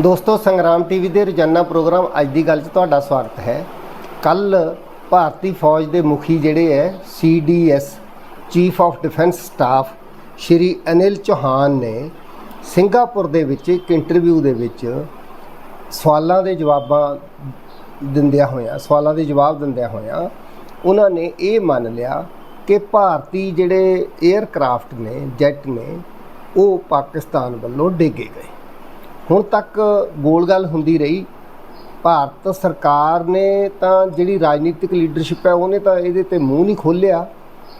ਦੋਸਤੋ, ਸੰਗਰਾਮ ਟੀਵੀ ਦੇ ਰੋਜ਼ਾਨਾ ਪ੍ਰੋਗਰਾਮ ਅੱਜ ਦੀ ਗੱਲ 'ਚ ਤੁਹਾਡਾ ਸਵਾਗਤ ਹੈ। ਕੱਲ ਭਾਰਤੀ ਫੌਜ ਦੇ ਮੁਖੀ ਜਿਹੜੇ ਹੈ CDS chief of defence staff Shri Anil Chauhan ਨੇ ਸਿੰਗਾਪੁਰ ਦੇ ਵਿੱਚ ਇੱਕ ਇੰਟਰਵਿਊ ਦੇ ਵਿੱਚ ਸਵਾਲਾਂ ਦੇ ਜਵਾਬਾਂ ਦਿੰਦਿਆਂ ਹੋਇਆਂ, ਸਵਾਲਾਂ ਦੇ ਜਵਾਬ ਦਿੰਦਿਆਂ ਹੋਇਆਂ ਉਹਨਾਂ ਨੇ ਇਹ ਮੰਨ ਲਿਆ ਕਿ ਭਾਰਤੀ ਜਿਹੜੇ 에ਅਰਕ੍ਰਾਫਟ ਨੇ ਜੈਟ ਨੇ, ਉਹ ਪਾਕਿਸਤਾਨ ਵੱਲੋਂ ਡੇਗੇ ਗਏ। ਹੁਣ ਤੱਕ ਗੋਲ ਗੱਲ ਹੁੰਦੀ ਰਹੀ। ਭਾਰਤ ਸਰਕਾਰ ਨੇ ਤਾਂ ਜਿਹੜੀ ਰਾਜਨੀਤਿਕ ਲੀਡਰਸ਼ਿਪ ਹੈ, ਉਹਨੇ ਤਾਂ ਇਹਦੇ ਤੇ ਮੂੰਹ ਨਹੀਂ ਖੋਲ੍ਹਿਆ।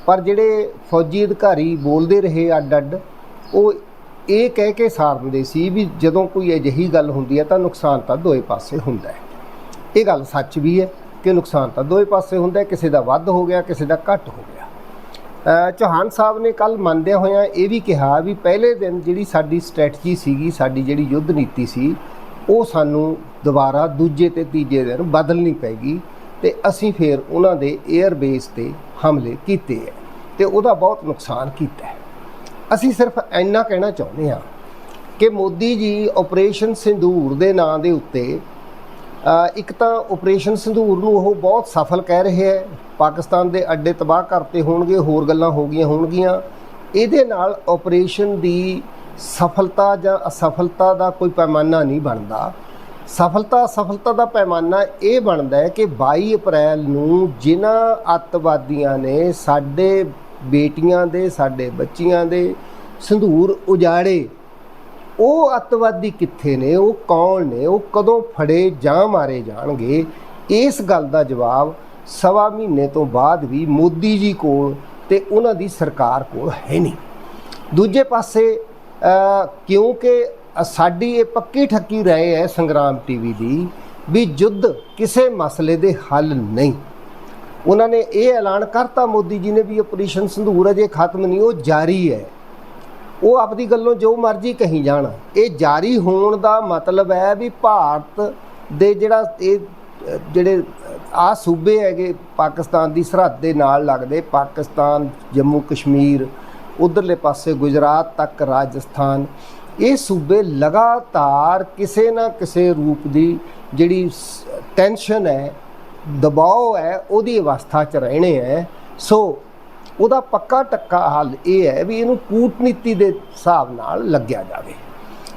ਪਰ ਜਿਹੜੇ ਫੌਜੀ ਅਧਿਕਾਰੀ ਬੋਲਦੇ ਰਹੇ ਅੱਡ ਅੱਡ ਉਹ ਇਹ ਕਹਿ ਕੇ ਸਾਰ ਦਿੰਦੇ ਸੀ ਵੀ ਜਦੋਂ ਕੋਈ ਅਜਿਹੀ ਗੱਲ ਹੁੰਦੀ ਹੈ, ਤਾਂ ਨੁਕਸਾਨ ਤਾਂ ਦੋਏ ਪਾਸੇ ਹੁੰਦਾ ਹੈ। ਇਹ ਗੱਲ ਸੱਚ ਵੀ ਹੈ ਕਿ ਨੁਕਸਾਨ ਤਾਂ ਦੋਏ ਪਾਸੇ ਹੁੰਦਾ ਹੈ, ਕਿਸੇ ਦਾ ਵੱਧ ਹੋ ਗਿਆ, ਕਿਸੇ ਦਾ ਘੱਟ ਹੋ ਗਿਆ। ਚੌਹਾਨ ਸਾਹਿਬ ਨੇ ਕੱਲ ਮੰਨਦਿਆਂ ਹੋਇਆਂ ਇਹ ਵੀ ਕਿਹਾ ਵੀ ਪਹਿਲੇ ਦਿਨ ਜਿਹੜੀ ਸਾਡੀ ਸਟ੍ਰੈਟਜੀ ਸੀਗੀ, ਸਾਡੀ ਜਿਹੜੀ ਯੁੱਧ ਨੀਤੀ ਸੀ, ਉਹ ਸਾਨੂੰ ਦੁਬਾਰਾ ਦੂਜੇ ਤੇ ਤੀਜੇ ਦਿਨ ਬਦਲਣੀ ਪੈਗੀ ਤੇ ਅਸੀਂ ਫਿਰ ਉਹਨਾਂ ਦੇ 에ਅਰ ਬੇਸ ਤੇ ਹਮਲੇ ਕੀਤੇ ਹੈ ਤੇ ਉਹਦਾ ਬਹੁਤ ਨੁਕਸਾਨ ਕੀਤਾ ਅਸੀਂ ਸਿਰਫ ਇੰਨਾ ਕਹਿਣਾ ਚਾਹੁੰਦੇ ਹਾਂ ਕਿ ਮੋਦੀ ਜੀ ਆਪਰੇਸ਼ਨ ਸਿੰਦੂਰ ਦੇ ਨਾਂ ਦੇ ਉੱਤੇ ਇੱਕ ਤਾਂ ਆਪਰੇਸ਼ਨ ਸੰਧੂਰ ਨੂੰ ਉਹ ਬਹੁਤ ਸਫਲ ਕਹਿ ਰਹੇ ਹੈ। ਪਾਕਿਸਤਾਨ ਦੇ ਅੱਡੇ ਤਬਾਹ ਕਰਤੇ ਹੋਣਗੇ, ਹੋਰ ਗੱਲਾਂ ਹੋ ਗਈਆਂ ਹੋਣਗੀਆਂ। ਇਹਦੇ ਨਾਲ ਆਪਰੇਸ਼ਨ ਦੀ ਸਫਲਤਾ ਜਾਂ ਅਸਫਲਤਾ ਦਾ ਕੋਈ ਪੈਮਾਨਾ ਨਹੀਂ ਬਣਦਾ। ਸਫਲਤਾ, ਅਸਫਲਤਾ ਦਾ ਪੈਮਾਨਾ ਇਹ ਬਣਦਾ ਹੈ ਕਿ 22 ਅਪ੍ਰੈਲ ਨੂੰ ਜਿਨ੍ਹਾਂ ਅੱਤਵਾਦੀਆਂ ਨੇ ਸਾਡੇ ਬੇਟੀਆਂ ਦੇ, ਸਾਡੇ ਬੱਚੀਆਂ ਦੇ ਸੰਧੂਰ ਉਜਾੜੇ। ਉਹ ਅੱਤਵਾਦੀ ਕਿੱਥੇ ਨੇ? ਉਹ ਕੌਣ ਨੇ? ਉਹ ਕਦੋਂ ਫੜੇ ਜਾਂ ਮਾਰੇ ਜਾਣਗੇ? ਇਸ ਗੱਲ ਦਾ ਜਵਾਬ ਸਵਾ ਮਹੀਨੇ ਤੋਂ ਬਾਅਦ ਵੀ ਮੋਦੀ ਜੀ ਕੋਲ ਤੇ ਉਹਨਾਂ ਦੀ ਸਰਕਾਰ ਕੋਲ ਹੈ ਨਹੀਂ। ਦੂਜੇ ਪਾਸੇ ਕਿਉਂਕਿ ਸਾਡੀ ਇਹ ਪੱਕੀ ਠੱਕੀ ਰਹੇ ਹੈ ਸੰਗਰਾਮ ਟੀਵੀ ਦੀ ਵੀ ਜੁੱਧ ਕਿਸੇ ਮਸਲੇ ਦੇ ਹੱਲ ਨਹੀਂ। ਉਹਨਾਂ ਨੇ ਇਹ ਐਲਾਨ ਕਰਤਾ ਮੋਦੀ ਜੀ ਨੇ ਵੀ ਆਪਰੇਸ਼ਨ ਸੰਧੂਰ ਅਜੇ ਖਤਮ ਨਹੀਂ, ਉਹ ਜਾਰੀ ਹੈ। ਉਹ ਆਪਦੀ ਗੱਲੋਂ ਜੋ ਮਰਜ਼ੀ ਕਹੀ ਜਾਣ। ਇਹ ਜਾਰੀ ਹੋਣ ਦਾ ਮਤਲਬ ਹੈ ਵੀ ਭਾਰਤ ਦੇ ਜਿਹੜਾ ਇਹ, ਜਿਹੜੇ ਆ ਸੂਬੇ ਹੈਗੇ ਪਾਕਿਸਤਾਨ ਦੀ ਸਰਹੱਦ ਦੇ ਨਾਲ ਲੱਗਦੇ ਪਾਕਿਸਤਾਨ, ਜੰਮੂ ਕਸ਼ਮੀਰ, ਉਧਰਲੇ ਪਾਸੇ ਗੁਜਰਾਤ ਤੱਕ ਰਾਜਸਥਾਨ, ਇਹ ਸੂਬੇ ਲਗਾਤਾਰ ਕਿਸੇ ਨਾ ਕਿਸੇ ਰੂਪ ਦੀ ਜਿਹੜੀ ਟੈਨਸ਼ਨ ਹੈ, ਦਬਾਅ ਹੈ, ਉਹਦੀ ਅਵਸਥਾ 'ਚ ਰਹਿਣੇ ਹੈ। ਸੋ ਉਹਦਾ ਪੱਕਾ ਟੱਕਾ ਹੱਲ ਇਹ ਹੈ ਵੀ ਇਹਨੂੰ ਕੂਟਨੀਤੀ ਦੇ ਹਿਸਾਬ ਨਾਲ ਲੱਗਿਆ ਜਾਵੇ।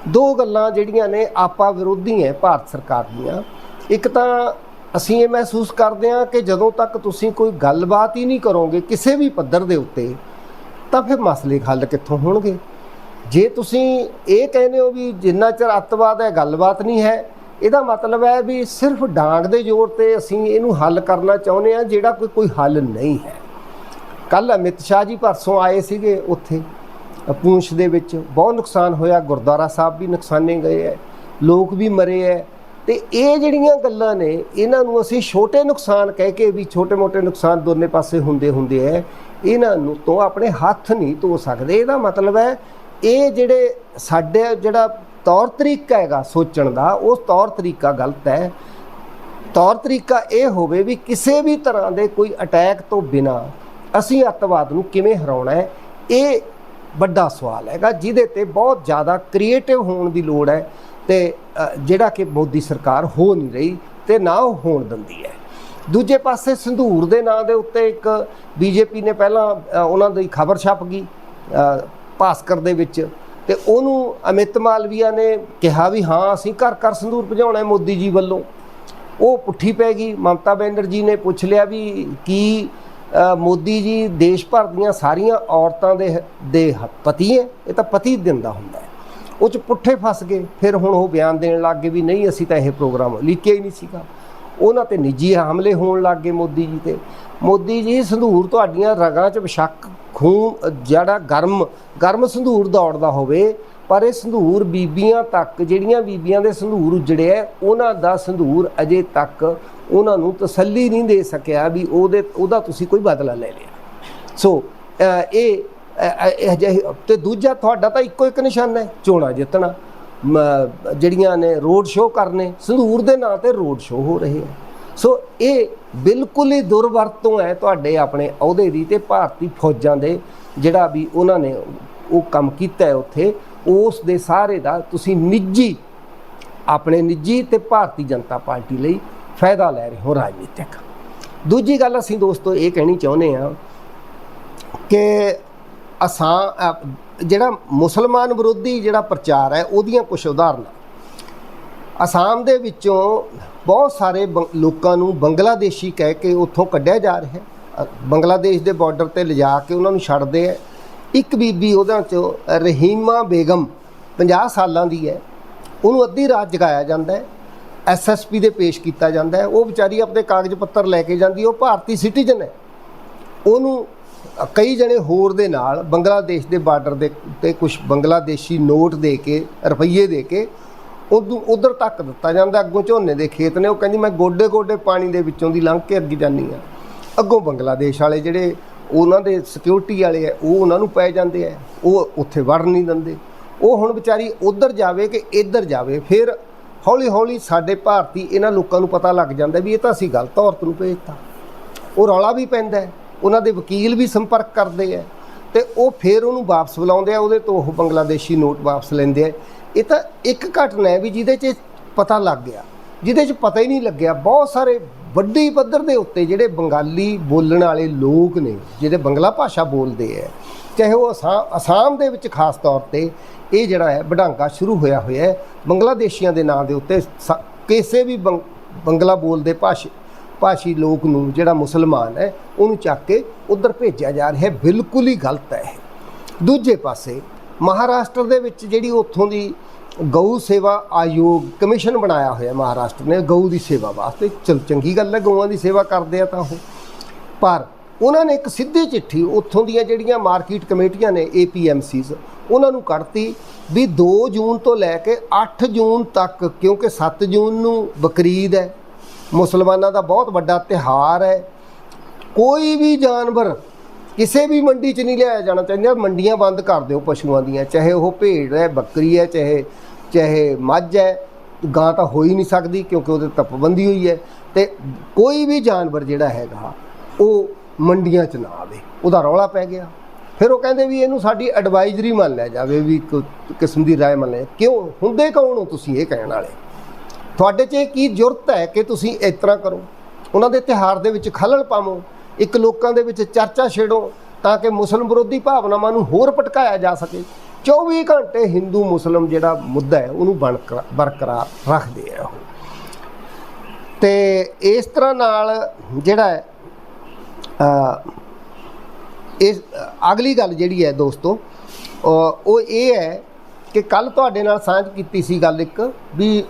ਦੋ ਗੱਲਾਂ ਜਿਹੜੀਆਂ ਨੇ ਆਪਾ ਵਿਰੋਧੀ ਹੈ, ਭਾਰਤ ਸਰਕਾਰ ਦੀਆਂ। ਇੱਕ ਤਾਂ ਅਸੀਂ ਇਹ ਮਹਿਸੂਸ ਕਰਦੇ ਹਾਂ ਕਿ ਜਦੋਂ ਤੱਕ ਤੁਸੀਂ ਕੋਈ ਗੱਲਬਾਤ ਹੀ ਨਹੀਂ ਕਰੋਗੇ ਕਿਸੇ ਵੀ ਪੱਧਰ ਦੇ ਉੱਤੇ, ਤਾਂ ਫਿਰ ਮਸਲੇ ਹੱਲ ਕਿੱਥੋਂ ਹੋਣਗੇ? ਜੇ ਤੁਸੀਂ ਇਹ ਕਹਿੰਦੇ ਹੋ ਵੀ ਜਿੰਨਾ ਚਿਰ ਅੱਤਵਾਦ ਹੈ, ਗੱਲਬਾਤ ਨਹੀਂ ਹੈ, ਇਹਦਾ ਮਤਲਬ ਹੈ ਵੀ ਸਿਰਫ ਡਾਂਗ ਦੇ ਜ਼ੋਰ ਤੇ ਅਸੀਂ ਇਹਨੂੰ ਹੱਲ ਕਰਨਾ ਚਾਹੁੰਦੇ ਹਾਂ, ਜਿਹੜਾ ਕੋਈ ਕੋਈ ਹੱਲ ਨਹੀਂ ਹੈ। ਕੱਲ ਅਮਿਤ ਸ਼ਾਹ ਜੀ ਪਰਸੋਂ ਆਏ ਸੀਗੇ ਉੱਥੇ। ਪੂੰਛ ਦੇ ਵਿੱਚ ਬਹੁਤ ਨੁਕਸਾਨ ਹੋਇਆ, ਗੁਰਦੁਆਰਾ ਸਾਹਿਬ ਵੀ ਨੁਕਸਾਨੇ ਗਏ ਹੈ ਲੋਕ ਵੀ ਮਰੇ ਹੈ ਤੇ ਇਹ ਜਿਹੜੀਆਂ ਗੱਲਾਂ ਨੇ, ਇਹਨਾਂ ਨੂੰ ਅਸੀਂ ਛੋਟੇ ਨੁਕਸਾਨ ਕਹਿ ਕੇ ਵੀ ਛੋਟੇ-ਮੋਟੇ ਨੁਕਸਾਨ ਦੋਨੇ ਪਾਸੇ ਹੁੰਦੇ ਹੁੰਦੇ ਹੈ ਇਹਨਾਂ ਨੂੰ ਤੋਂ ਆਪਣੇ ਹੱਥ ਨਹੀਂ ਧੋ ਸਕਦੇ। ਇਹਦਾ ਮਤਲਬ ਹੈ ਇਹ ਜਿਹੜੇ ਸਾਡੇ ਜਿਹੜਾ ਤੌਰ ਤਰੀਕਾ ਹੈਗਾ ਸੋਚਣ ਦਾ, ਉਹ ਤੌਰ ਤਰੀਕਾ ਗਲਤ ਹੈ ਤੌਰ ਤਰੀਕਾ ਇਹ ਹੋਵੇ ਵੀ ਕਿਸੇ ਵੀ ਤਰ੍ਹਾਂ ਦੇ ਕੋਈ ਅਟੈਕ ਤੋਂ ਬਿਨਾ ਅਸੀਂ ਅੱਤਵਾਦ ਨੂੰ ਕਿਵੇਂ ਹਰਾਉਣਾ ਹੈ? ਇਹ ਵੱਡਾ ਸਵਾਲ ਹੈਗਾ, ਜਿਹਦੇ ਤੇ ਬਹੁਤ ਜ਼ਿਆਦਾ ਕ੍ਰੀਏਟਿਵ ਹੋਣ ਦੀ ਲੋੜ ਹੈ ਤੇ ਜਿਹੜਾ ਕਿ ਮੋਦੀ ਸਰਕਾਰ ਹੋ ਨਹੀਂ ਰਹੀ ਤੇ ਨਾ ਉਹ ਹੋਣ ਦਿੰਦੀ ਹੈ। ਦੂਜੇ ਪਾਸੇ ਸੰਧੂਰ ਦੇ ਨਾਂ ਦੇ ਉੱਤੇ ਇੱਕ ਬੀਜੇਪੀ ਨੇ ਪਹਿਲਾਂ ਉਹਨਾਂ ਦੀ ਖਬਰ ਛਪ ਗਈ ਭਾਸਕਰ ਦੇ ਵਿੱਚ ਤੇ ਉਹਨੂੰ ਅਮਿਤ ਮਾਲਵੀਆ ਨੇ ਕਿਹਾ ਵੀ ਹਾਂ, ਅਸੀਂ ਘਰ ਘਰ ਸੰਧੂਰ ਭਜਾਉਣਾ ਹੈ ਮੋਦੀ ਜੀ ਵੱਲੋਂ। ਉਹ ਪੁੱਠੀ ਪੈ ਗਈ, ਮਮਤਾ ਬੈਨਰਜੀ ਨੇ ਪੁੱਛ ਲਿਆ ਵੀ ਕੀ ਮੋਦੀ ਜੀ ਦੇਸ਼ ਭਰ ਦੀਆਂ ਸਾਰੀਆਂ ਔਰਤਾਂ ਦੇ ਦੇ ਹ- ਪਤੀ ਹੈ, ਇਹ ਤਾਂ ਪਤੀ ਦਿੰਦਾ ਹੁੰਦਾ ਹੈ। ਉਹ ਚ ਪੁੱਠੇ ਫਸ ਗਏ, ਫਿਰ ਹੁਣ ਉਹ ਬਿਆਨ ਦੇਣ ਲੱਗ ਗਏ ਵੀ ਨਹੀਂ, ਅਸੀਂ ਤਾਂ ਇਹ ਪ੍ਰੋਗਰਾਮ ਲਿਖਿਆ ਹੀ ਨਹੀਂ ਸੀਗਾ। ਉਹਨਾਂ ਤੇ ਨਿੱਜੀ ਹਮਲੇ ਹੋਣ ਲੱਗ ਗਏ ਮੋਦੀ ਜੀ ਤੇ। ਮੋਦੀ ਜੀ, ਸੰਧੂਰ ਤੁਹਾਡੀਆਂ ਰਗਾਂ 'ਚ ਵਿਸ਼ੱਕ ਖੂਨ ਜਿਹੜਾ ਗਰਮ ਗਰਮ ਸੰਧੂਰ ਦੌੜਦਾ ਹੋਵੇ, ਪਰ ਇਹ ਸੰਧੂਰ ਬੀਬੀਆਂ ਤੱਕ, ਜਿਹੜੀਆਂ ਬੀਬੀਆਂ ਦੇ ਸੰਧੂਰ ਉਜੜਿਆ, ਉਹਨਾਂ ਦਾ ਸੰਧੂਰ ਅਜੇ ਤੱਕ ਉਹਨਾਂ ਨੂੰ ਤਸੱਲੀ ਨਹੀਂ ਦੇ ਸਕਿਆ ਵੀ ਉਹਦੇ, ਉਹਦਾ ਤੁਸੀਂ ਕੋਈ ਬਦਲਾ ਲੈ ਲਿਆ। ਸੋ ਇਹ ਜਿਹੇ- ਤੇ ਦੂਜਾ ਤੁਹਾਡਾ ਤਾਂ ਇੱਕੋ ਇੱਕ ਨਿਸ਼ਾਨਾ ਹੈ ਚੋਣਾਂ ਜਿੱਤਣਾ। ਜਿਹੜੀਆਂ ਨੇ ਰੋਡ ਸ਼ੋਅ ਕਰਨੇ ਸੰਧੂਰ ਦੇ ਨਾਂ ਤੇ ਰੋਡ ਸ਼ੋਅ ਹੋ ਰਹੇ ਆ। ਸੋ ਇਹ ਬਿਲਕੁਲ ਹੀ ਦੁਰਵਰਤੋਂ ਹੈ ਤੁਹਾਡੇ ਆਪਣੇ ਅਹੁਦੇ ਦੀ ਤੇ ਭਾਰਤੀ ਫੌਜਾਂ ਦੇ, ਜਿਹੜਾ ਵੀ ਉਹਨਾਂ ਨੇ ਉਹ ਕੰਮ ਕੀਤਾ ਉੱਥੇ, ਉਸ ਦੇ ਸਾਰੇ ਦਾ ਤੁਸੀਂ ਨਿੱਜੀ, ਆਪਣੇ ਨਿੱਜੀ ਤੇ ਭਾਰਤੀ ਜਨਤਾ ਪਾਰਟੀ ਲਈ ਫਾਇਦਾ ਲੈ ਰਹੇ ਹੋ ਰਾਜਨੀਤਿਕ। ਦੂਜੀ ਗੱਲ ਅਸੀਂ ਦੋਸਤੋ ਇਹ ਕਹਿਣੀ ਚਾਹੁੰਦੇ ਆ ਕਿ ਅਸਾਂ ਜਿਹੜਾ ਮੁਸਲਮਾਨ ਵਿਰੋਧੀ ਜਿਹੜਾ ਪ੍ਰਚਾਰ ਹੈ, ਉਹਦੀਆਂ ਕੁਝ ਉਦਾਹਰਨਾਂ। ਅਸਾਮ ਦੇ ਵਿੱਚੋਂ ਬਹੁਤ ਸਾਰੇ ਬੰ- ਲੋਕਾਂ ਨੂੰ ਬੰਗਲਾਦੇਸ਼ੀ ਕਹਿ ਕੇ ਉੱਥੋਂ ਕੱਢਿਆ ਜਾ ਰਿਹਾ ਹੈ। ਬੰਗਲਾਦੇਸ਼ ਦੇ ਬਾਰਡਰ ਤੇ ਲਿਜਾ ਕੇ ਉਹਨਾਂ ਨੂੰ ਛੱਡਦੇ ਹੈ। ਇੱਕ ਬੀਬੀ ਉਹਦਾਂ ਚੋਂ, ਰਹੀਮਾ ਬੇਗਮ 50 ਸਾਲਾਂ ਦੀ ਹੈ। ਉਹਨੂੰ ਅੱਧੀ ਰਾਤ ਜਗਾਇਆ ਜਾਂਦਾ ਹੈ। ਐਸਐਸਪੀ ਦੇ ਪੇਸ਼ ਕੀਤਾ ਜਾਂਦਾ ਹੈ। ਉਹ ਵਿਚਾਰੀ ਆਪਣੇ ਕਾਗਜ਼ ਪੱਤਰ ਲੈ ਕੇ ਜਾਂਦੀ ਉਹ ਭਾਰਤੀ ਸਿਟੀਜ਼ਨ ਹੈ। ਉਹਨੂੰ ਕਈ ਜਣੇ ਹੋਰ ਦੇ ਨਾਲ ਬੰਗਲਾਦੇਸ਼ ਦੇ ਬਾਰਡਰ ਦੇ ਉੱਤੇ ਕੁਝ ਬੰਗਲਾਦੇਸ਼ੀ ਨੋਟ ਦੇ ਕੇ, ਰੁਪਈਏ ਦੇ ਕੇ ਉਦੋਂ ਉਧਰ ਤੱਕ ਦਿੱਤਾ ਜਾਂਦਾ ਅੱਗੋਂ ਝੋਨੇ ਦੇ ਖੇਤ ਨੇ। ਉਹ ਕਹਿੰਦੀ, ਮੈਂ ਗੋਡੇ ਗੋਡੇ ਪਾਣੀ ਦੇ ਵਿੱਚੋਂ ਦੀ ਲੰਘ ਕੇ ਅੱਗੇ ਜਾਂਦੀ ਆ ਅੱਗੋਂ ਬੰਗਲਾਦੇਸ਼ ਵਾਲੇ ਜਿਹੜੇ ਉਹਨਾਂ ਦੇ ਸਿਕਿਉਰਿਟੀ ਵਾਲੇ ਆ ਉਹ ਉਹਨਾਂ ਨੂੰ ਪੈ ਜਾਂਦੇ ਆ ਉਹ ਉੱਥੇ ਵੜ ਨਹੀਂ ਦਿੰਦੇ। ਉਹ ਹੁਣ ਵਿਚਾਰੀ ਉਧਰ ਜਾਵੇ ਕਿ ਇੱਧਰ ਜਾਵੇ। ਫਿਰ ਹੌਲੀ ਹੌਲੀ ਸਾਡੇ ਭਾਰਤੀ ਇਹਨਾਂ ਲੋਕਾਂ ਨੂੰ ਪਤਾ ਲੱਗ ਜਾਂਦਾ ਵੀ ਇਹ ਤਾਂ ਅਸੀਂ ਗਲਤ ਔਰਤ ਨੂੰ ਭੇਜਤਾ। ਉਹ ਰੌਲਾ ਵੀ ਪੈਂਦਾ ਉਹਨਾਂ ਦੇ ਵਕੀਲ ਵੀ ਸੰਪਰਕ ਕਰਦੇ ਆ ਤੇ ਉਹ ਫਿਰ ਉਹਨੂੰ ਵਾਪਸ ਬੁਲਾਉਂਦੇ ਆ, ਉਹਦੇ ਤੋਂ ਉਹ ਬੰਗਲਾਦੇਸ਼ੀ ਨੋਟ ਵਾਪਸ ਲੈਂਦੇ ਆ। ਇਹ ਤਾਂ ਇੱਕ ਘਟਨਾ ਹੈ ਵੀ ਜਿਹਦੇ 'ਚ ਪਤਾ ਲੱਗ ਗਿਆ, ਜਿਹਦੇ 'ਚ ਪਤਾ ਹੀ ਨਹੀਂ ਲੱਗਿਆ। ਬਹੁਤ ਸਾਰੇ ਵੱਡੀ ਪੱਧਰ ਦੇ ਉੱਤੇ ਜਿਹੜੇ ਬੰਗਾਲੀ ਬੋਲਣ ਵਾਲੇ ਲੋਕ ਨੇ, ਜਿਹੜੇ ਬੰਗਲਾ ਭਾਸ਼ਾ ਬੋਲਦੇ ਆ ਚਾਹੇ ਉਹ ਅਸਾਮ ਅਸਾਮ ਦੇ ਵਿੱਚ ਖਾਸ ਤੌਰ ਤੇ ਇਹ ਜਿਹੜਾ ਹੈ ਵਡਾਂਗਾ ਸ਼ੁਰੂ ਹੋਇਆ ਹੋਇਆ ਹੈ, ਬੰਗਲਾਦੇਸ਼ੀਆਂ ਦੇ ਨਾਂ ਦੇ ਉੱਤੇ ਸ- ਕਿਸੇ ਵੀ ਬੰਗ- ਬੰਗਲਾ ਬੋਲਦੇ ਭਾਸ਼ਾ, ਭਾਸ਼ੀ ਲੋਕ ਨੂੰ ਜਿਹੜਾ ਮੁਸਲਮਾਨ ਹੈ, ਉਹਨੂੰ ਚੱਕ ਕੇ ਉਧਰ ਭੇਜਿਆ ਜਾ ਰਿਹਾ ਹੈ, ਬਿਲਕੁਲ ਹੀ ਗਲਤ ਹੈ ਦੂਜੇ ਪਾਸੇ ਮਹਾਰਾਸ਼ਟਰ ਦੇ ਵਿੱਚ ਜਿਹੜੀ ਉੱਥੋਂ ਦੀ ਗਊ ਸੇਵਾ ਆਯੋਗ ਕਮਿਸ਼ਨ ਬਣਾਇਆ ਹੋਇਆ ਮਹਾਰਾਸ਼ਟਰ ਨੇ ਗਊ ਦੀ ਸੇਵਾ ਵਾਸਤੇ। ਚਲ, ਚੰਗੀ ਗੱਲ ਹੈ, ਗਊਆਂ ਦੀ ਸੇਵਾ ਕਰਦੇ ਆ ਤਾਂ ਉਹ। ਪਰ ਉਹਨਾਂ ਨੇ ਇੱਕ ਸਿੱਧੀ ਚਿੱਠੀ ਉੱਥੋਂ ਦੀਆਂ ਜਿਹੜੀਆਂ ਮਾਰਕੀਟ ਕਮੇਟੀਆਂ ਨੇ ਏਪੀਐਮਸੀਜ਼ ਉਹਨਾਂ ਨੂੰ ਕੱਢਤੀ ਵੀ 2 ਜੂਨ ਤੋਂ ਲੈ ਕੇ 8 ਜੂਨ ਤੱਕ, ਕਿਉਂਕਿ 7 ਜੂਨ ਨੂੰ ਬਕਰੀਦ ਹੈ, ਮੁਸਲਮਾਨਾਂ ਦਾ ਬਹੁਤ ਵੱਡਾ ਤਿਹਾਰ ਹੈ। ਕੋਈ ਵੀ ਜਾਨਵਰ ਕਿਸੇ ਵੀ ਮੰਡੀ 'ਚ ਨਹੀਂ ਲਿਆਇਆ ਜਾਣਾ ਚਾਹੀਦਾ, ਮੰਡੀਆਂ ਬੰਦ ਕਰ ਦਿਓ ਪਸ਼ੂਆਂ ਦੀਆਂ, ਚਾਹੇ ਉਹ ਭੇਡ ਹੈ, ਬੱਕਰੀ ਹੈ, ਚਾਹੇ ਚਾਹੇ ਮੱਝ ਹੈ, ਗਾਂ ਤਾਂ ਹੋ ਹੀ ਨਹੀਂ ਸਕਦੀ ਕਿਉਂਕਿ ਉਹਦੇ ਤੇ ਪਾਬੰਦੀ ਹੋਈ ਹੈ। ਤੇ ਕੋਈ ਵੀ ਜਾਨਵਰ ਜਿਹੜਾ ਹੈਗਾ, ਉਹ ਮੰਡੀਆਂ 'ਚ ਨਾ ਆਵੇ, ਉਹਦਾ ਰੌਲਾ ਪੈ ਗਿਆ। ਫਿਰ ਉਹ ਕਹਿੰਦੇ ਵੀ ਇਹਨੂੰ ਸਾਡੀ ਐਡਵਾਈਜ਼ਰੀ ਮੰਨ ਲਿਆ ਜਾਵੇ ਵੀ ਇੱਕ ਕਿਸਮ ਦੀ ਰਾਏ ਮੰਨ ਲਿਆ ਕਿਉਂ? ਹੁੰਦੇ ਕੌਣ ਹੋ ਤੁਸੀਂ ਇਹ ਕਹਿਣ ਵਾਲੇ? ਤੁਹਾਡੇ 'ਚ ਇਹ ਕੀ ਜ਼ਰੂਰਤ ਹੈ ਕਿ ਤੁਸੀਂ ਇਸ ਤਰ੍ਹਾਂ ਕਰੋ? ਉਹਨਾਂ ਦੇ ਤਿਹਾਰ ਦੇ ਵਿੱਚ ਖਲਲ ਪਾਵੋ, ਇੱਕ ਲੋਕਾਂ ਦੇ ਵਿੱਚ ਚਰਚਾ ਛੇੜੋ, ਤਾਂ ਕਿ ਮੁਸਲਮ ਵਿਰੋਧੀ ਭਾਵਨਾਵਾਂ ਨੂੰ ਹੋਰ ਭਟਕਾਇਆ ਜਾ ਸਕੇ। 24 ਘੰਟੇ ਹਿੰਦੂ ਮੁਸਲਮ ਜਿਹੜਾ ਮੁੱਦਾ ਹੈ, ਉਹਨੂੰ ਬਣਕਰਾ- ਬਰਕਰਾਰ ਰੱਖਦੇ ਆ ਉਹ। ਤੇ ਇਸ ਤਰ੍ਹਾਂ ਨਾਲ ਜਿਹੜਾ ਹੈ ਇਸ, ਅਗਲੀ ਗੱਲ ਜਿਹੜੀ ਹੈ ਦੋਸਤੋ ਉਹ ਇਹ ਹੈ ਕਿ ਕੱਲ ਤੁਹਾਡੇ ਨਾਲ ਸਾਂਝ ਕੀਤੀ ਸੀ ਗੱਲ ਇੱਕ ਵੀ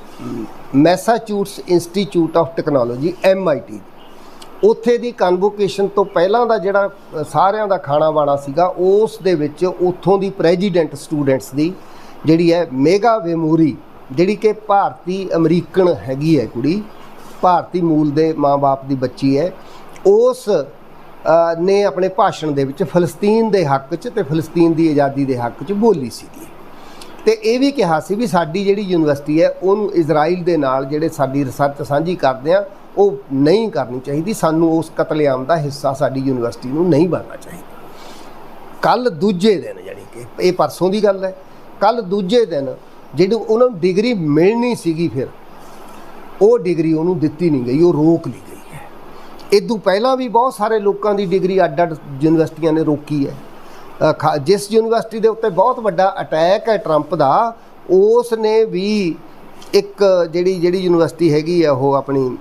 Massachusetts institute of technology MIT ਉੱਥੇ ਦੀ ਕਨਵੋਕੇਸ਼ਨ ਤੋਂ ਪਹਿਲਾਂ ਦਾ ਜਿਹੜਾ ਸਾਰਿਆਂ ਦਾ ਖਾਣਾ ਬਾਣਾ ਸੀਗਾ, ਉਸ ਦੇ ਵਿੱਚ ਉੱਥੋਂ ਦੀ ਪ੍ਰੈਜ਼ੀਡੈਂਟ ਸਟੂਡੈਂਟਸ ਦੀ ਜਿਹੜੀ ਹੈ ਮੇਗਾ ਵੇਮੂਰੀ, ਜਿਹੜੀ ਕਿ ਭਾਰਤੀ ਅਮਰੀਕਨ ਹੈਗੀ ਹੈ ਕੁੜੀ, ਭਾਰਤੀ ਮੂਲ ਦੇ ਮਾਂ-ਬਾਪ ਦੀ ਬੱਚੀ ਹੈ, ਉਸ ਨੇ ਆਪਣੇ ਭਾਸ਼ਣ ਦੇ ਵਿੱਚ ਫਲਸਤੀਨ ਦੇ ਹੱਕ 'ਚ ਤੇ ਫਲਸਤੀਨ ਦੀ ਆਜ਼ਾਦੀ ਦੇ ਹੱਕ 'ਚ ਬੋਲੀ ਸੀਗੀ। ਤੇ ਇਹ ਵੀ ਕਿਹਾ ਸੀ ਵੀ ਸਾਡੀ ਜਿਹੜੀ ਯੂਨੀਵਰਸਿਟੀ ਹੈ, ਉਹਨੂੰ ਇਜ਼ਰਾਈਲ ਦੇ ਨਾਲ ਜਿਹੜੇ ਸਾਡੀ ਰਿਸਰਚ ਸਾਂਝੀ ਕਰਦੇ ਆ ਉਹ ਨਹੀਂ ਕਰਨੀ ਚਾਹੀਦੀ। ਸਾਨੂੰ ਉਸ ਕਤਲੇਆਮ ਦਾ ਹਿੱਸਾ ਸਾਡੀ ਯੂਨੀਵਰਸਿਟੀ ਨੂੰ ਨਹੀਂ ਬਣਨਾ ਚਾਹੀਦਾ। ਕੱਲ ਦੂਜੇ ਦਿਨ ਜਾਣੀ ਕਿ ਇਹ ਪਰਸੋਂ ਦੀ ਗੱਲ ਹੈ। ਕੱਲ ਦੂਜੇ ਦਿਨ ਜਿਹੜੀ ਉਹਨਾਂ ਨੂੰ ਡਿਗਰੀ ਮਿਲਣੀ ਸੀਗੀ ਫਿਰ, ਉਹ ਡਿਗਰੀ ਉਹਨੂੰ ਦਿੱਤੀ ਨਹੀਂ ਗਈ, ਉਹ ਰੋਕ ਲਈ ਗਈ ਹੈ। ਇਦੋਂ ਪਹਿਲਾਂ ਵੀ ਬਹੁਤ ਸਾਰੇ ਲੋਕਾਂ ਦੀ ਡਿਗਰੀ ਅੱਡ-ਅੱਡ ਯੂਨੀਵਰਸਿਟੀਆਂ ਨੇ ਰੋਕੀ ਹੈ। ਖਾ- ਜਿਸ ਯੂਨੀਵਰਸਿਟੀ ਦੇ ਉੱਤੇ ਬਹੁਤ ਵੱਡਾ ਅਟੈਕ ਹੈ ਟਰੰਪ ਦਾ, ਉਸ ਨੇ ਵੀ ਇੱਕ ਜਿਹੜੀ ਜਿਹੜੀ ਯੂਨੀਵਰਸਿਟੀ ਹੈਗੀ ਆ ਉਹ ਆਪਣੀ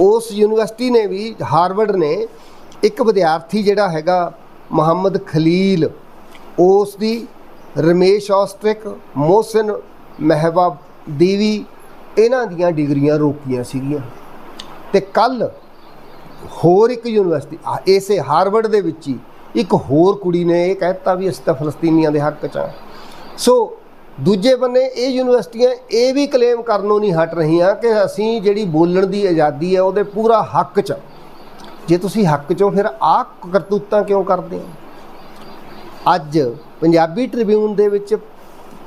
ਉਸ ਯੂਨੀਵਰਸਿਟੀ ਨੇ ਵੀ, ਹਾਰਵਰਡ ਨੇ ਇੱਕ ਵਿਦਿਆਰਥੀ ਜਿਹੜਾ ਹੈਗਾ, ਮੁਹੰਮਦ ਖਲੀਲ, ਉਸ ਦੀ ਰਮੇਸ਼ ਔਸਟ੍ਰਿਕ ਮੋਹਸਿਨ ਮਹਿਬਾ ਦੇਵੀ ਇਹਨਾਂ ਦੀਆਂ ਡਿਗਰੀਆਂ ਰੋਕੀਆਂ ਸੀਗੀਆਂ। ਤੇ ਕੱਲ ਹੋਰ ਇੱਕ ਯੂਨੀਵਰਸਿਟੀ ਇਸੇ ਹਾਰਵਰਡ ਦੇ ਵਿੱਚ ਹੀ ਇੱਕ ਹੋਰ ਕੁੜੀ ਨੇ ਇਹ ਕਹਿਤਾ ਵੀ ਅਸੀਂ ਤਾਂ ਫਲਸਤੀਨੀਆਂ ਦੇ ਹੱਕ 'ਚ ਹਾਂ। ਸੋ ਦੂਜੇ ਬੰਨੇ ਇਹ ਯੂਨੀਵਰਸਿਟੀਆਂ ਇਹ ਵੀ ਕਲੇਮ ਕਰਨੋਂ ਨਹੀਂ ਹਟ ਰਹੀਆਂ ਕਿ ਅਸੀਂ ਜਿਹੜੀ ਬੋਲਣ ਦੀ ਆਜ਼ਾਦੀ ਹੈ ਉਹਦੇ ਪੂਰਾ ਹੱਕ 'ਚ ਜੇ ਤੁਸੀਂ ਹੱਕ 'ਚੋਂ ਫਿਰ ਆਹ ਕਰਤੂਤਾਂ ਕਿਉਂ ਕਰਦੇ ਹੋ? ਅੱਜ ਪੰਜਾਬੀ ਟ੍ਰਿਬਿਊਨ ਦੇ ਵਿੱਚ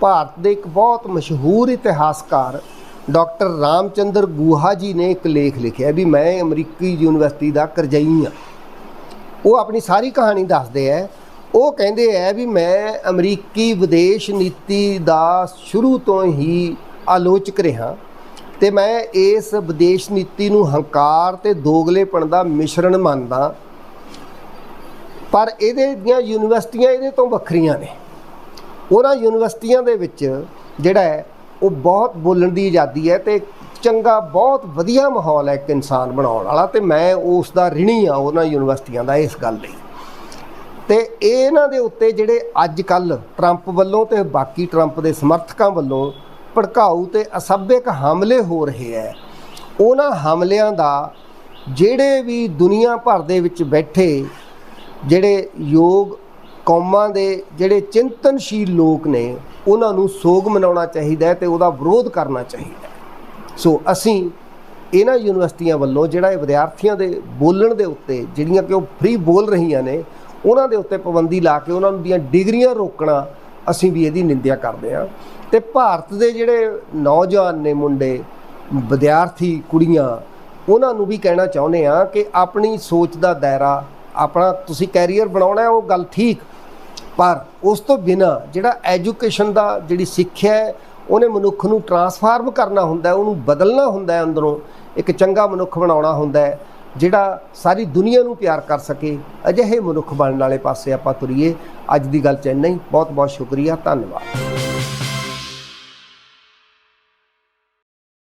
ਭਾਰਤ ਦੇ ਇੱਕ ਬਹੁਤ ਮਸ਼ਹੂਰ ਇਤਿਹਾਸਕਾਰ ਡਾਕਟਰ ਰਾਮਚੰਦਰ ਗੁਹਾ ਜੀ ਨੇ ਇੱਕ ਲੇਖ ਲਿਖਿਆ ਵੀ ਮੈਂ ਅਮਰੀਕੀ ਯੂਨੀਵਰਸਿਟੀ ਦਾ ਕਰਜਈ ਹਾਂ। ਉਹ ਆਪਣੀ ਸਾਰੀ ਕਹਾਣੀ ਦੱਸਦੇ ਐ ਉਹ ਕਹਿੰਦੇ ਐ ਵੀ ਮੈਂ ਅਮਰੀਕੀ ਵਿਦੇਸ਼ ਨੀਤੀ ਦਾ ਸ਼ੁਰੂ ਤੋਂ ਹੀ ਆਲੋਚਕ ਰਿਹਾ ਤੇ ਮੈਂ ਇਸ ਵਿਦੇਸ਼ ਨੀਤੀ ਨੂੰ ਹੰਕਾਰ ਤੇ ਦੋਗਲੇਪਣ ਦਾ ਮਿਸ਼ਰਣ ਮੰਨਦਾ। ਪਰ ਇਹਦੇ ਦੀਆਂ ਯੂਨੀਵਰਸਿਟੀਆਂ ਇਹਦੇ ਤੋਂ ਵੱਖਰੀਆਂ ਨੇ। ਉਹਨਾਂ ਯੂਨੀਵਰਸਿਟੀਆਂ ਦੇ ਵਿੱਚ ਜਿਹੜਾ ਹੈ ਉਹ ਬਹੁਤ ਬੋਲਣ ਦੀ ਆਜ਼ਾਦੀ ਹੈ ਤੇ ਚੰਗਾ, ਬਹੁਤ ਵਧੀਆ ਮਾਹੌਲ ਹੈ ਇੱਕ ਇਨਸਾਨ ਬਣਾਉਣ ਵਾਲਾ ਤੇ ਮੈਂ ਉਸ ਦਾ ਰਿਣੀ ਆ ਉਹਨਾਂ ਯੂਨੀਵਰਸਿਟੀਆਂ ਦਾ ਇਸ ਗੱਲ ਲਈ। ਤੇ ਇਹਨਾਂ ਦੇ ਉੱਤੇ ਜਿਹੜੇ ਅੱਜ ਕੱਲ ਟਰੰਪ ਵੱਲੋਂ ਤੇ ਬਾਕੀ ਟਰੰਪ ਦੇ ਸਮਰਥਕਾਂ ਵੱਲੋਂ ਭੜਕਾਊ ਤੇ ਅਸਭਿਅਕ ਹਮਲੇ ਹੋ ਰਹੇ ਹੈ ਉਹਨਾਂ ਹਮਲਿਆਂ ਦਾ ਜਿਹੜੇ ਵੀ ਦੁਨੀਆ ਭਰ ਦੇ ਵਿੱਚ ਬੈਠੇ ਜਿਹੜੇ ਯੋਗ ਕੌਮਾਂ ਦੇ ਜਿਹੜੇ ਚਿੰਤਨਸ਼ੀਲ ਲੋਕ ਨੇ, ਉਹਨਾਂ ਨੂੰ ਸੋਗ ਮਨਾਉਣਾ ਚਾਹੀਦਾ ਹੈ ਤੇ ਉਹਦਾ ਵਿਰੋਧ ਕਰਨਾ ਚਾਹੀਦਾ। ਸੋ ਅਸੀਂ ਇਹਨਾਂ ਯੂਨੀਵਰਸਿਟੀਆਂ ਵੱਲੋਂ ਜਿਹੜਾ ਇਹ ਵਿਦਿਆਰਥੀਆਂ ਦੇ ਬੋਲਣ ਦੇ ਉੱਤੇ ਜਿਹੜੀਆਂ ਕਿ ਉਹ ਫ੍ਰੀ ਬੋਲ ਰਹੀਆਂ ਨੇ ਉਹਨਾਂ ਦੇ ਉੱਤੇ ਪਾਬੰਦੀ ਲਾ ਕੇ ਉਹਨਾਂ ਦੀਆਂ ਡਿਗਰੀਆਂ ਰੋਕਣਾ ਅਸੀਂ ਵੀ ਇਹਦੀ ਨਿੰਦਿਆ ਕਰਦੇ ਹਾਂ। ਤੇ ਭਾਰਤ ਦੇ ਜਿਹੜੇ ਨੌਜਵਾਨ ਨੇ ਮੁੰਡੇ, ਵਿਦਿਆਰਥੀ, ਕੁੜੀਆਂ, ਉਹਨਾਂ ਨੂੰ ਵੀ ਕਹਿਣਾ ਚਾਹੁੰਦੇ ਆ ਕਿ ਆਪਣੀ ਸੋਚ ਦਾ ਦਾਇਰਾ ਆਪਣਾ ਤੁਸੀਂ ਕੈਰੀਅਰ ਬਣਾਉਣਾ ਹੈ, ਉਹ ਗੱਲ ਠੀਕ। ਪਰ ਉਸ ਤੋਂ ਬਿਨਾ ਜਿਹੜਾ ਐਜੂਕੇਸ਼ਨ ਦਾ ਜਿਹੜੀ ਸਿੱਖਿਆ ਹੈ, ਉਹਨੇ ਮਨੁੱਖ ਨੂੰ ਟਰਾਂਸਫਾਰਮ ਕਰਨਾ ਹੁੰਦਾ ਉਹਨੂੰ ਬਦਲਣਾ ਹੁੰਦਾ ਹੈ ਅੰਦਰੋਂ। ਇੱਕ ਚੰਗਾ ਮਨੁੱਖ ਬਣਾਉਣਾ ਹੁੰਦਾ ਹੈ। ਜਿਹੜਾ ਸਾਰੀ ਦੁਨੀਆ ਨੂੰ ਪਿਆਰ ਕਰ ਸਕੇ, ਅਜਿਹੇ ਮਨੁੱਖ ਬਣਨ ਵਾਲੇ ਪਾਸੇ ਆਪਾਂ ਤੁਰੀਏ। ਅੱਜ ਦੀ ਗੱਲ ਚ ਇੰਨਾ ਹੀ। ਬਹੁਤ ਬਹੁਤ ਸ਼ੁਕਰੀਆ। ਧੰਨਵਾਦ।